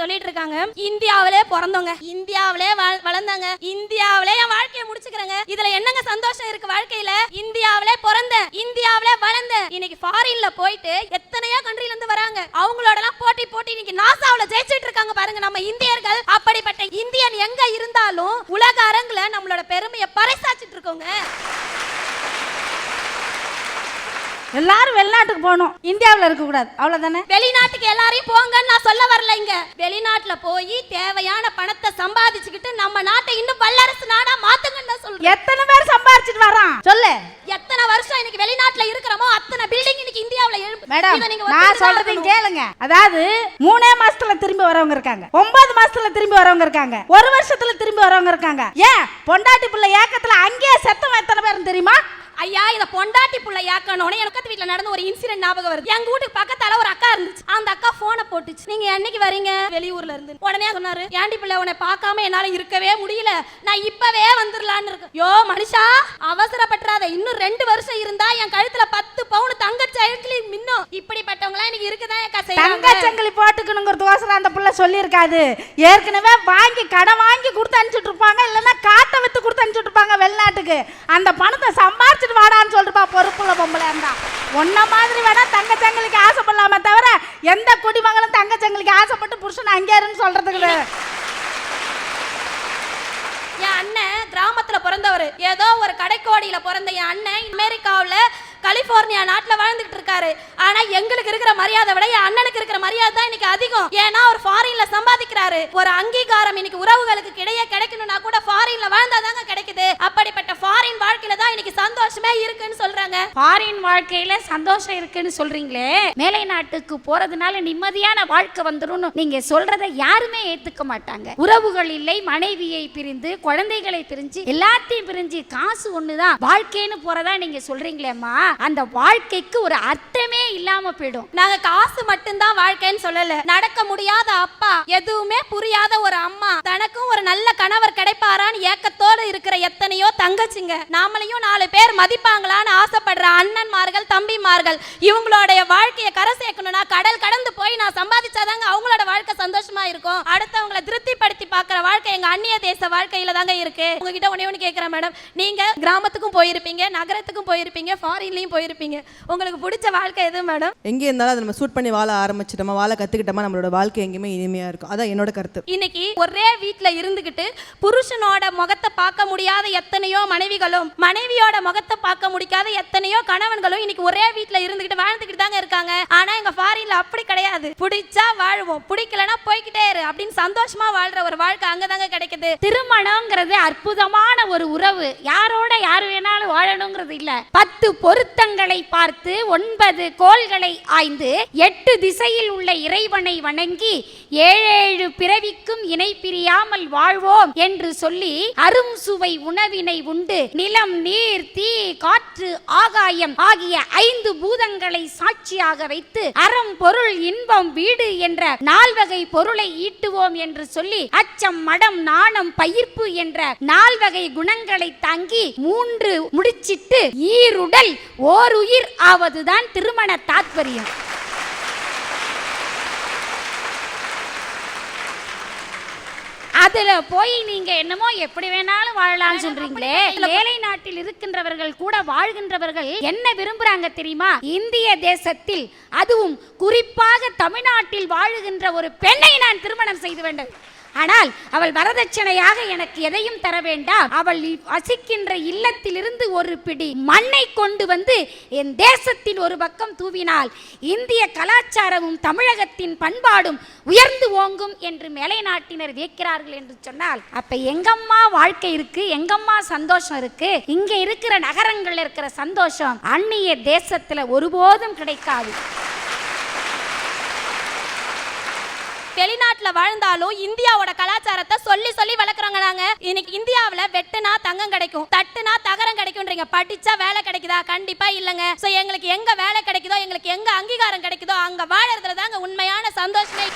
சொல்லிட்டு இருக்காங்க இந்தியாவிலே பிறந்தவங்க. இந்தியாவிலே வளர்ந்தாங்க இந்தியாவிலே என் வாழ்க்கையை முடிச்சுக்கிறேங்க. இதுல என்னங்க சந்தோஷம் இருக்கு வாழ்க்கையில? இந்தியாவிலே பிறந்தேன். இந்தியாவிலே வளர்ந்தேன். இன்னைக்கு ஃபாரின்ல போயிட்டு எத்தனையோ கண்ட்ரில இருந்து வராங்க. அவங்களோட எல்லாம் போட்டி போட்டி இன்னைக்கு நாசாவுல ஜெயிச்சிட்டு இருக்காங்க பாருங்க நம்ம இந்தியர்கள். அப்படிப்பட்ட இந்தியன் எங்க இருந்தா எல்லாரும் வெளிநாட்டுக்கு போகணும். இந்தியாவில் இருக்கக்கூடாது. அவ்வளோதானே வெளிநாட்டுக்கு எல்லாரையும் போங்கன்னு நான் சொல்ல வரல இங்க. வெளிநாட்டுல போய் தேவையான பணத்தை சம்பாதிச்சுக்கிட்டு நம்ம நாட்டை இன்னும் வல்லரசு நாடா மாத்துங்கன்னு தான் சொல்றேன். எத்தனை பேர் சம்பாரிச்சிட்டு வரான் சொல்லு. எத்தனை வருஷம் இன்னைக்கு வெளிநாட்டுல இருக்கிறோமோ அத்தனை பில்டிங் இன்னைக்கு இந்தியாவுல மேடம் நான் சொல்றதையும். கேளுங்க. அதாவது மூணே மாசத்துல திரும்பி வரவங்க இருக்காங்க. ஒன்பது மாசத்துல திரும்பி வரவங்க இருக்காங்க. ஒரு வருஷத்துல திரும்பி வரவங்க இருக்காங்க. ஏன்? பொண்டாட்டி பிள்ளை ஏக்கத்துல அங்கேயே செத்தவன் எத்தனை பேரும் தெரியுமா? ஐயா இத பொண்டாட்டி புள்ள யாக்கணும்னு எனக்கு பக்கத்து வீட்ல நடந்த ஒரு இன்சிடென்ட் ஞாபகம் வருது. எங்க வீட்டுக்கு பக்கத்தால ஒரு அக்கா இருந்துச்சு. அந்த அக்கா போனை போட்டுச்சு. நீங்க என்னைக்கு வரீங்க? வெளியூர்ல இருந்து. உடனே சொன்னாரு ஏண்டி பிள்ளை உன்னை பார்க்காம என்னால இருக்கவே முடியல. நான் இப்பவே வந்துடலான்னு இருக்கு யோ மனுஷா அவசரப்பட்டுறாத. இன்னும் ரெண்டு வருஷம் இருந்தா என் கழுத்துல பத்து பவுன் தங்க சைக்கிளி மின்னும். இப்படிப்பட்டவங்க எல்லாம் இன்னைக்கு இருக்குதான் அக்கா தங்க செய்றாங்க சங்கிலி போட்டுக்கணுங்கிறதுக்கோசரம் அந்த புள்ள சொல்லியிருக்காது. ஏற்கனவே வாங்கி கடன் வாங்கி கொடுத்து அனுப்பிச்சுட்டு இருப்பாங்க இல்லைன்னா காட்டை வித்து கொடுத்து அனுப்பிச்சுட்டு இருப்பாங்க வெளிநாட்டுக்கு. அந்த பணத்தை சம்பாரிச்சிட்டு உன்ன மாதிரி வேணா தங்க சங்கிலிக்கு ஆசைப்படலாமே தவிர எந்த குடிமகளும் தங்க சங்கிலிக்கு ஆசைப்பட்டு புருஷன் அங்கே இருன்னு சொல்றதுக்கு என் அண்ணன் கிராமத்துல பிறந்தவர். ஏதோ ஒரு கடைக்கோடியில பிறந்த என் அண்ணன் அமெரிக்காவில் கலிபோர்னியா நாட்டில் வாழ்ந்துகிட்டு இருக்காரு. ஆனா எங்களுக்கு இருக்கிற மரியாதை விட என் அண்ணனுக்கு இருக்கிற மரியாதை தான் இன்னைக்கு அதிகம். ஏன்னா அவர் ஃபாரின்ல சம்பாதிக்கிறாரு ஒரு அங்கீகாரம் இன்னைக்கு உறவுகளுக்கு கிடையே கிடைக்கணும்னா கூட ஃபாரின்ல வாழ்ந்தாதாங்க கிடைக்குது. அப்படிப்பட்ட ஃபாரின் வாழ்க்கையில தான் இன்னைக்கு சந்தோஷமே இருக்குன்னு சொல்றாங்க. ஃபாரின் வாழ்க்கையில சந்தோஷம் இருக்குன்னு சொல்றீங்களே. மேலை நாட்டுக்கு போறதுனால நிம்மதியான வாழ்க்கை வந்துரும்னு நீங்க சொல்றத யாருமே ஏத்துக்க மாட்டாங்க. உறவுகள் இல்லை மனைவியை பிரிந்து குழந்தைகளை பிரிஞ்சு எல்லாத்தையும் பிரிஞ்சு காசு ஒண்ணுதான். வாழ்க்கைன்னு போறதா நீங்க சொல்றீங்களேம்மா அந்த வாழ்க்கைக்கு ஒரு அர்த்தமே இல்லாம போயிடும். நாங்க காசு மட்டும்தான் வாழ்க்கைன்னு சொல்லல. நடக்க முடியாத அப்பா எதுவுமே புரியாத ஒரு அம்மா தனக்கும் ஒரு நல்ல கணவர் கிடைப்பாரான்னு ஏக்கத்தோடு இருக்கிற எத்தனையோ தங்கச்சிங்க. நாமளையும் நாலு பேர் மதிப்பாங்களான்னு ஆசைப்படுற அண்ணன்மார்கள் தம்பிமார்கள். இவங்களுடைய வாழ்க்கையை கரை சேர்க்கணும்னா கடல் கடந்து போய் நான் சம்பாதிச்சாதாங்க அவங்களோட வாழ்க்கை சந்தோஷமா இருக்கும். அடுத்தவங்களை திருப்திப்படுத்தி பார்க்குற வாழ்க்கை எங்க அந்நிய தேச வாழ்க்கையில தாங்க இருக்கு. உங்ககிட்ட ஒண்ணே ஒன்று கேட்குறேன் மேடம். நீங்க கிராமத்துக்கும் போயிருப்பீங்க நகரத்துக்கும் போயிருப்பீங்க ஃபாரின்லையும் போயிருப்பீங்க. உங்களுக்கு பிடிச்ச வாழ்க்கை எது மேடம்? எங்கே இருந்தாலும் அதை நம்ம சூட் பண்ணி வாழ ஆரம்பிச்சிட்டோமா வாழ கற்றுக்கிட்டோமா நம்மளோட வாழ்க்கை எங்கேயுமே இனிமையாக இருக்கும். அதான் என்னோட கருத்து. இன்னைக்கு ஒரே வீட்ல இருந்துகிட்டு புருஷனோட முகத்தை பார்க்க முடியாத எத்தனையோ மனைவிகளும் மனைவியோட முகத்தை பார்க்க முடியாத எத்தனையோ கணவன்களும் இன்னைக்கு ஒரே வீட்ல இருந்துகிட்டு வாழ்ந்துகிட்டு தாங்க இருக்காங்க. ஆனா எங்க ஃபாரின்ல அப்படி கிடையாது. பிடிச்சா வாழ்வோம் பிடிக்கலனா போய்க்கிட்டே இரு அப்படின்னு சந்தோஷமா வாழ்ற ஒரு வாழ்க்கை அங்கதாங்க கிடைக்குது. திருமணங்கிறது அற்புதமான ஒரு உறவு. யாரோட யார் வேணாலும் வாழணுங்கிறது இல்ல. பத்து பொருத்தங்களை பார்த்து ஒன்பது கோள்களை ஆய்ந்து எட்டு திசையில் உள்ள இறைவனை வணங்கி ஏழேழு பிறவிக்கும் இணை பிரியாமல் வாழ்வோம் என்று சொல்லி அரும் சுவை உணவினை உண்டு. நிலம் நீர் தீ காற்று ஆகாயம் ஆகிய ஐந்து பூதங்களை சாட்சியாக வைத்து அறம் பொருள் இன்பம் வீடு என்ற நால்வகை பொருளை ஈட்டுவோம் என்று சொல்லி அச்சம் மடம் நாணம் பயிர்ப்பு என்ற நால்வகை குணங்களை தாங்கி மூன்று முடிச்சிட்டு ஈருடல் ஓருயிர் ஆவதுதான் திருமண தாத்பரியம். அதுல போய் நீங்க என்னமோ எப்படி வேணாலும் வாழலாம்னு சொல்றீங்களே? வேலை நாட்டில் இருக்கின்றவர்கள் கூட வாழ்கின்றவர்கள் என்ன விரும்புறாங்க தெரியுமா? இந்திய தேசத்தில் அதுவும் குறிப்பாக தமிழ்நாட்டில் வாழுகின்ற ஒரு பெண்ணை நான் திருமணம் செய்து வேண்டும். ஆனால் அவள் வரதட்சணையாக எனக்கு எதையும் தர வேண்டாம். அவள் வசிக்கின்ற இல்லத்திலிருந்து ஒரு பிடி மண்ணை கொண்டு வந்து என் தேசத்தின் ஒரு பக்கம் தூவினால் இந்திய கலாச்சாரமும் தமிழகத்தின் பண்பாடும் உயர்ந்து ஓங்கும் என்று மேலை நாட்டினர் வியக்கிறார்கள் என்று சொன்னால் அப்ப எங்கம்மா வாழ்க்கை இருக்கு? எங்கம்மா சந்தோஷம் இருக்கு? இங்க இருக்கிற நகரங்கள்ல இருக்கிற சந்தோஷம் அந்நிய தேசத்துல ஒருபோதும் கிடைக்காது. வெளிநாட்டுல வாழ்ந்தாலும் இந்தியாவோட கலாச்சாரத்தை சொல்லி சொல்லி வளர்க்குறாங்க நாங்க. இன்னைக்கு இந்தியாவுல வெட்டுனா தங்கம் கிடைக்கும் தட்டுனா தகரம் கிடைக்கும்ன்றீங்க. படிச்சா வேலை கிடைக்குதா? கண்டிப்பா இல்லைங்க. சோ எங்களுக்கு எங்க வேலை கிடைக்குதோ எங்களுக்கு எங்க அங்கீகாரம் கிடைக்குதோ அங்க வாழறதுல தாங்க உண்மையான சந்தோஷமே.